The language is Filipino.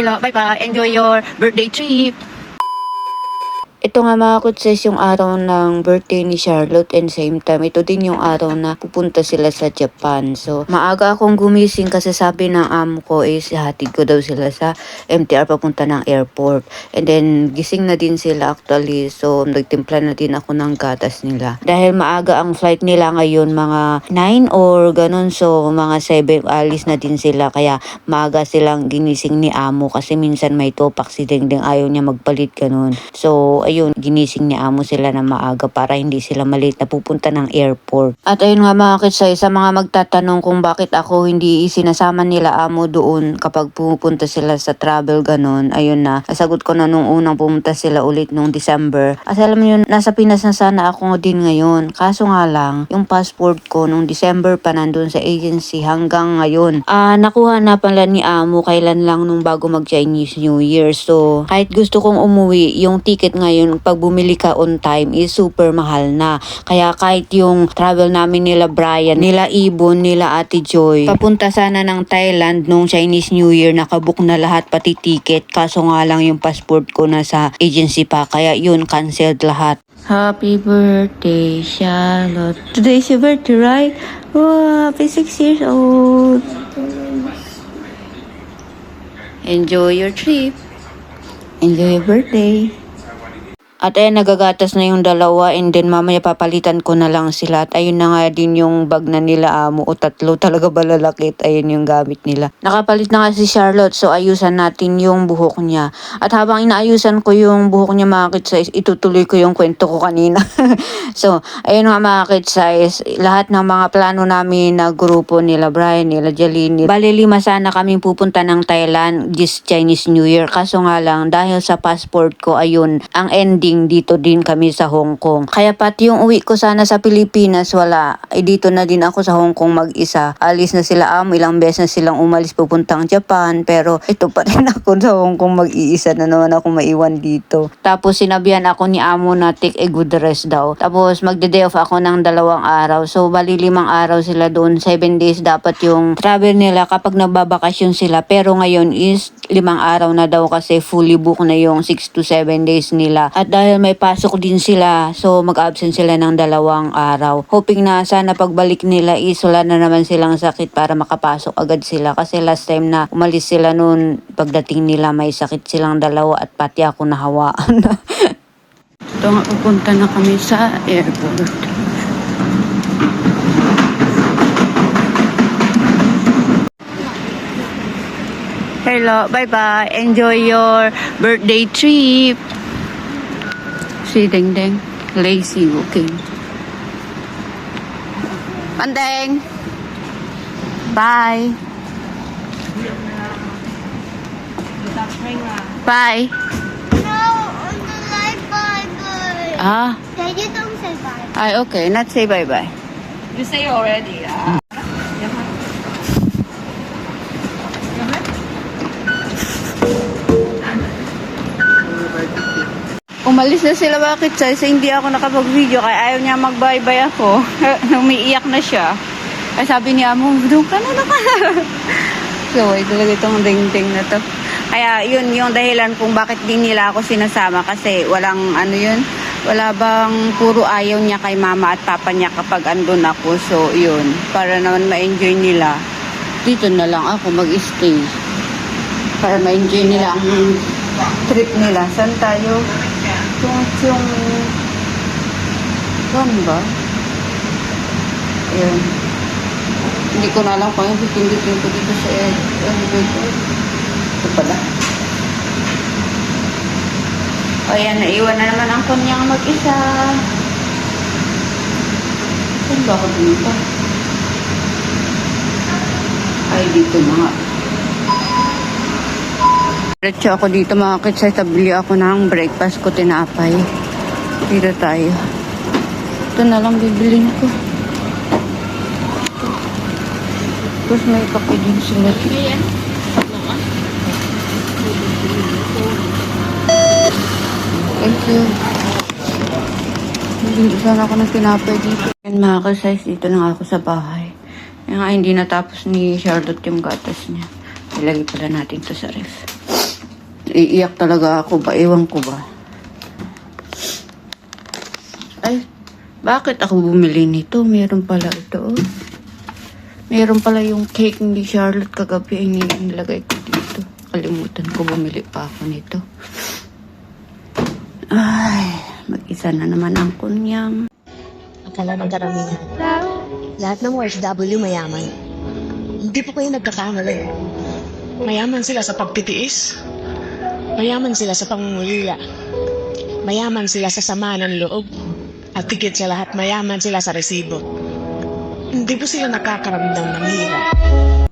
Hello, bye-bye. Enjoy your birthday trip. Ito nga mga kutses yung araw ng birthday ni Charlotte and same time ito din yung araw na pupunta sila sa Japan. So maaga akong gumising kasi sabi ng amo ko is hatid ko daw sila sa MTR papunta ng airport. And then gising na din sila actually so nagtimpla na din ako ng gatas nila. Dahil maaga ang flight nila ngayon mga 9 or ganun so mga 7 alis na din sila kaya maaga silang ginising ni amo kasi minsan may topak si Dingding ayaw niya magpalit ganun. So ayun, ginising ni amo sila na maaga para hindi sila malit na pupunta ng airport. At ayun nga mga kitsay, sa mga magtatanong kung bakit ako hindi sinasama nila amo doon kapag pupunta sila sa travel ganun, ayun na, nasagot ko na nung unang pumunta sila ulit nung December. At alam yun, nasa Pinas na sana ako din ngayon. Kaso nga lang, yung passport ko nung December pa nandun sa agency hanggang ngayon. Ah, nakuha na pala ni amo kailan lang nung bago mag Chinese New Year. So, kahit gusto kong umuwi, yung ticket ngayon, pag bumili ka on time is super mahal na. Kaya kahit yung travel namin nila Brian, nila Ibon, nila Ate Joy, papunta sana ng Thailand nung Chinese New Year, nakabook na lahat pati ticket. Kaso nga lang yung passport ko nasa agency pa. Kaya yun, canceled lahat. Happy birthday, Charlotte. Today is your birthday, right? Wow, happy six years old. Enjoy your trip. Enjoy your birthday. At ayun, nagagatas na yung dalawa and then mamaya papalitan ko na lang sila. At ayun na nga din yung bag na nila amo o tatlo talaga balalakit. Ayun yung gamit nila. Nakapalit na nga si Charlotte so ayusan natin yung buhok niya. At habang inaayusan ko yung buhok niya mga kitsize, itutuloy ko yung kwento ko kanina. so, ayun nga mga kitsize, lahat ng mga plano namin na grupo nila Brian, nila Jalini. Bali lima sana kami pupunta ng Thailand this Chinese New Year. Kaso nga lang, dahil sa passport ko, ayun, ang ending dito din kami sa Hong Kong. Kaya pati yung uwi ko sana sa Pilipinas, wala. Eh, dito na din ako sa Hong Kong mag-isa. Alis na sila amo, ilang beses na silang umalis pupuntang Japan. Pero ito pa rin ako sa Hong Kong mag-iisa na naman ako maiwan dito. Tapos sinabihan ako ni amo na take a good rest daw. Tapos magde-day off ako ng dalawang araw. So bali limang araw sila doon. Seven days dapat yung travel nila kapag nagbabakasyon sila. Pero ngayon is limang araw na daw kasi fully book na yung 6 to 7 days nila. At dahil may pasok din sila, so mag-absent sila ng dalawang araw. Hoping na sana pagbalik nila is wala na naman silang sakit para makapasok agad sila. Kasi last time na umalis sila noon, pagdating nila may sakit silang dalawa at pati ako nahawaan. Ito nga, pupunta na kami sa airport. Hello, bye-bye. Enjoy your birthday trip. Suy Đình Đen Lazy walking Bạn Đen. Bye. Bye. No, like bye good Ah Dad, you don't say bye. I okay, not say bye bye. You say already ah. Umalis na sila bakit sa isa hindi ako nakapag-video kaya ayaw niya mag-bye-bye ako. Umiiyak na siya. Ay sabi niya mo, doon ka na naman. so, ay talaga itong ding-ding na to. Kaya yun yung dahilan kung bakit din nila ako sinasama kasi walang ano yun, wala bang puro ayaw niya kay mama at papa niya kapag andun ako. So, yun, para naman ma-enjoy nila. Dito na lang ako mag-stay. Para ma-enjoy nila ang trip nila. Saan tayo? Yung, saan ba? Ayan. Hindi ko na alam kung yung pipindutin ko dito sa elevator. Ito pala. O yan, naiwan na naman ang kanyang mag-isa. Saan ba ako dito? Ay, dito na nga. Diretso ako dito mga kitsay. Tabili ako ng breakfast ko tinapay. Dito tayo. Ito na lang bibilin ko. Tapos may kape din sila. Thank you. Hindi sana ako ng tinapay dito. And mga ka-size, dito na ako sa bahay. Kaya nga hindi natapos ni Charlotte yung gatas niya. Ilagay pala natin to sa ref. Iiyak talaga ako ba? Ewan ko ba? Ay, bakit ako bumili nito? Meron pala ito. oh. Meron pala yung cake ni Charlotte kagabi. Ay, nilagay ko dito. Kalimutan ko bumili pa ako nito. Ay, mag-isa na naman ang kunyang. Akala ng karamihan. Lahat ng OFW mayaman. Hindi po kayo nagkakamali. Mayaman sila sa pagtitiis. Mayaman sila sa pangungulila. Mayaman sila sa sama ng loob. At tigit sa lahat, mayaman sila sa resibo. Hindi po sila nakakaramdam ng hirap.